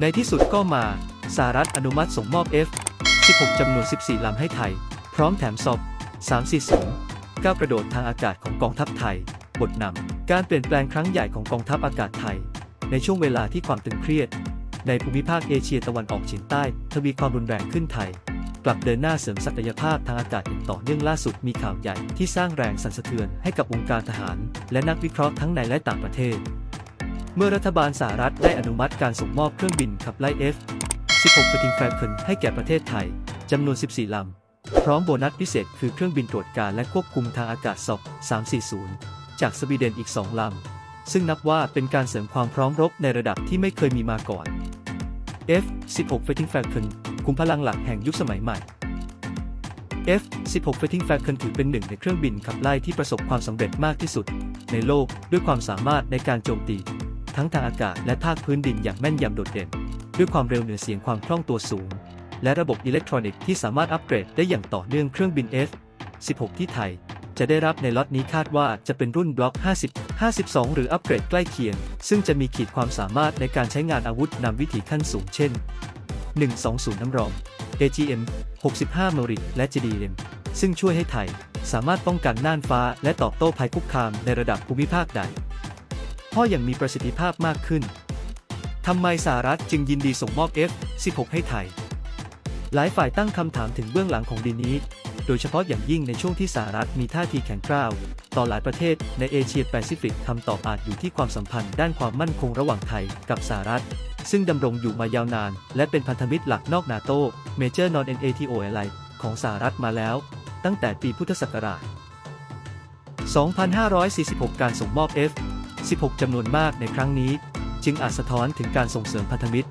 ในที่สุดก็มาสหรัฐอนุมัติส่งมอบ F-16 จำนวน 14 ลำให้ไทย พร้อมแถมซอบ 340 ก้าวกระโดดทางอากาศของกองทัพไทย บทนำ การเปลี่ยนแปลงครั้งใหญ่ของกองทัพอากาศไทย ในช่วงเวลาที่ความตึงเครียด ในภูมิภาคเอเชียตะวันออกเฉียงใต้ ทวีความรุนแรงขึ้นไทย กลับเดินหน้าเสริมศักยภาพทางอากาศอย่างต่อเนื่องล่าสุดมีข่าวใหญ่ที่สร้างแรงสั่นสะเทือนให้กับวงการทหาร และนักวิเคราะห์ทั้งในและต่างประเทศ เมื่อรัฐบาลสหรัฐได้อนุมัติการส่งมอบเครื่องบินขับไล่ F 16 Fighting Falcon ให้แก่ประเทศไทยจำนวน 14 ลำ พร้อมโบนัสพิเศษคือเครื่องบินตรวจการและควบคุมทางอากาศสอบ 340 จากสวีเดนอีก 2 ลำ ซึ่งนับว่าเป็นการเสริมความพร้อมรบในระดับที่ไม่เคยมีมาก่อน F 16 Fighting Falcon คุมพลังหลักแห่งยุคสมัยใหม่ F 16 Fighting Falcon ถือเป็นหนึ่งในเครื่องบินขับไล่ที่ประสบความสำเร็จมากที่สุด ในโลกด้วยความสามารถในการโจมตี ทั้งทางอากาศและภาคพื้นดินอย่างแม่นยำโดดเด่น ด้วยความเร็วเหนือเสียงความคล่องตัวสูง และระบบอิเล็กทรอนิกส์ที่สามารถอัปเกรดได้อย่างต่อเนื่องเครื่องบิน F 16 ที่ไทย จะได้รับในล็อตนี้คาดว่าจะเป็นรุ่นบล็อก 50 52 หรืออัปเกรดใกล้เคียง ซึ่งจะมีขีดความสามารถในการใช้งานอาวุธนำวิถีขั้นสูงเช่น 120 น้ำรอง AGM 65 มริและ GDM ซึ่งช่วยให้ไทยสามารถป้องกันน่านฟ้าและตอบโต้ภัยคุกคามในระดับภูมิภาคใดเพราะยังมีประสิทธิภาพมากขึ้น ทำไมสหรัฐจึงยินดีส่งมอบ F-16 ให้ไทย หลายฝ่ายตั้งคำถามถึงเบื้องหลังของดีนี้ โดยเฉพาะอย่างยิ่งในช่วงที่สหรัฐมีท่าทีแข็งกร้าว ต่อหลายประเทศในเอเชียแปซิฟิกคำตอบอาจอยู่ที่ความสัมพันธ์ด้านความมั่นคงระหว่างไทยกับสหรัฐ ซึ่งดำรงอยู่มายาวนาน และเป็นพันธมิตรหลักนอกนาโต Major Non NATO Ally ของสหรัฐมาแล้ว ตั้งแต่ปีพุทธศักราช2546 การส่งมอบ F 16 จำนวนมากในครั้งนี้ จึงอาจสะท้อนถึงการส่งเสริมพันธมิตร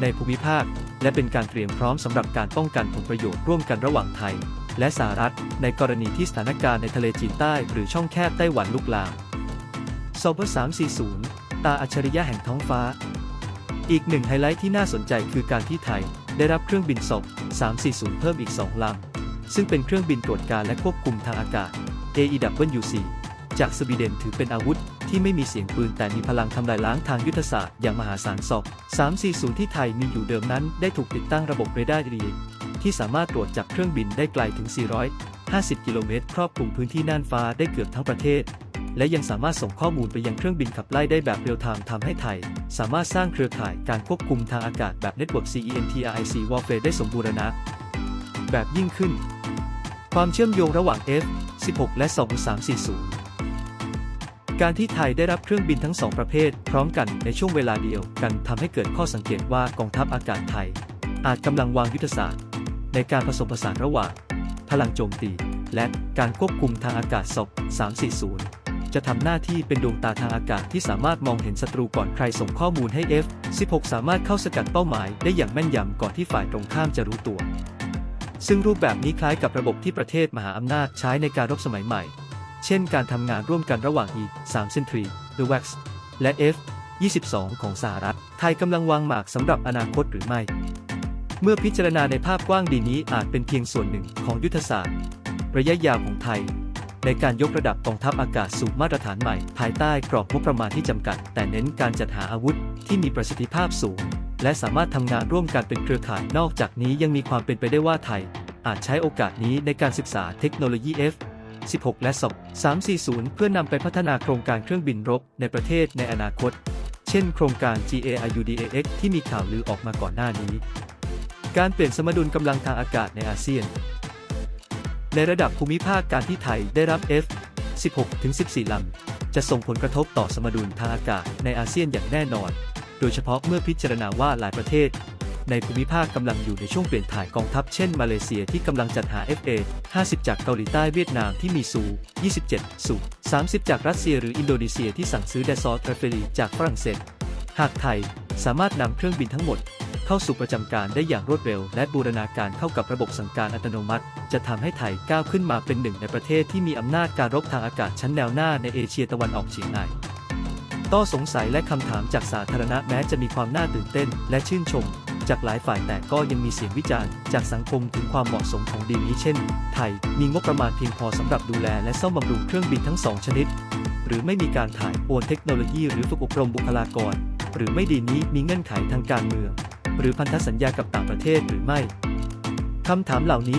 ในภูมิภาค และเป็นการเตรียมพร้อมสำหรับการป้องกันผลประโยชน์ร่วมกันระหว่างไทย และสหรัฐ ในกรณีที่สถานการณ์ในทะเลจีนใต้ หรือช่องแคบไต้หวันลุกลามซอบ340 ตาอัจฉริยะแห่งท้องฟ้า อีกหนึ่งไฮไลท์ที่น่าสนใจคือการที่ไทย ได้รับเครื่องบินศพ340 เพิ่มอีก 2 ลำ ซึ่งเป็นเครื่องบินตรวจการและควบคุมทางอากาศ AEW4 จากสวีเดนถือเป็นอาวุธ ที่ไม่มีเสียงปืนแต่มีพลังทำลายล้างทางยุทธศาสตร์อย่างมหาศาลศพ340 ที่ไทยมีอยู่เดิมนั้นได้ถูกติดตั้งระบบเรดาร์ดีที่สามารถตรวจจับเครื่องบินได้ไกลถึง 450 กิโลเมตร ครอบคลุมพื้นที่น่านฟ้าได้เกือบทั้งประเทศ และยังสามารถส่งข้อมูลไปยังเครื่องบินขับไล่ได้แบบเรียลไทม์ทำให้ไทย สามารถสร้างเครือข่ายการควบคุมทางอากาศแบบ Network CENTRIC Warfare ได้สมบูรณะ แบบยิ่งขึ้น ความเชื่อมโยงระหว่าง F-16 และ 2340 การที่ไทยได้รับเครื่องบินทั้งสองประเภท พร้อมกันในช่วงเวลาเดียวกันทำให้เกิดข้อสังเกตว่ากองทัพอากาศไทย อาจกำลังวางยุทธศาสตร์ ในการผสมผสานระหว่าง พลังโจมตี และการควบคุมทางอากาศศพ340 จะทำหน้าที่เป็นดวงตาทางอากาศที่สามารถมองเห็นศัตรูก่อนใครส่งข้อมูลให้ F-16 สามารถเข้าสกัดเป้าหมายได้อย่างแม่นยำก่อนที่ฝ่ายตรงข้ามจะรู้ตัว ซึ่งรูปแบบนี้คล้ายกับระบบที่ประเทศมหาอำนาจใช้ในการรบสมัยใหม่ เช่นการทำงานร่วมกันระหว่าง E3 Sentry หรือ WAX และ F-22 ของสหรัฐ ไทยกำลังวางหมากสำหรับอนาคตหรือไม่ เมื่อพิจารณาในภาพกว้างดีนี้อาจเป็นเพียงส่วนหนึ่งของยุทธศาสตร์ ระยะยาวของไทย ในการยกระดับกองทัพอากาศสู่มาตรฐานใหม่ ภายใต้กรอบงบประมาณที่จำกัด แต่เน้นการจัดหาอาวุธที่มีประสิทธิภาพสูง และสามารถทำงานร่วมกันเป็นเครือข่าย นอกจากนี้ยังมีความเป็นไปได้ว่าไทยอาจใช้โอกาสนี้ในการศึกษาเทคโนโลยี F 16 และ 2 340 เพื่อนำไปพัฒนาโครงการเครื่องบินรบในประเทศในอนาคต เช่นโครงการ GAIUDAX ที่มีข่าวลือออกมาก่อนหน้านี้ การเปลี่ยนสมดุลกำลังทางอากาศในอาเซียน ในระดับภูมิภาคการที่ไทยได้รับ F 16 ถึง 14 ลำ จะส่งผลกระทบต่อสมดุลทางอากาศในอาเซียนอย่างแน่นอน โดยเฉพาะเมื่อพิจารณาว่าหลายประเทศ ในภูมิภาคกำลังอยู่ในช่วงเปลี่ยนถ่ายกองทัพเช่นมาเลเซียที่กำลังจัดหา FA 50 จากเกาหลีใต้เวียดนามที่มีซู 27 ซู 30 จากรัสเซียหรืออินโดนีเซียที่สั่งซื้อเดซอร์ทรเฟลีจากฝรั่งเศส หากไทยสามารถนำเครื่องบินทั้งหมดเข้าสู่ประจำการได้อย่างรวดเร็ว และบูรณาการเข้ากับระบบสั่งการอัตโนมัติ จะทำให้ไทยก้าวขึ้นมาเป็นหนึ่งในประเทศที่มีอำนาจการรบทางอากาศชั้นแนวหน้าในเอเชียตะวันออกเฉียงใต้ต้อสงสัยและคำถามจากสาธารณะแม้จะมีความน่าตื่นเต้นและชื่นชม จากหลายฝ่ายแต่ก็ยังมีเสียงวิจารณ์ จากสังคมถึงความเหมาะสมของดีลนี้เช่น ไทยมีงบประมาณเพียงพอสำหรับดูแลและซ่อมบำรุงเครื่องบินทั้งสองชนิด หรือไม่มีการถ่ายโอนเทคโนโลยีหรือฝึกอบรมบุคลากร หรือไม่ดีนี้มีเงื่อนไขทางการเมือง หรือพันธสัญญากับต่างประเทศหรือไม่คำถามเหล่านี้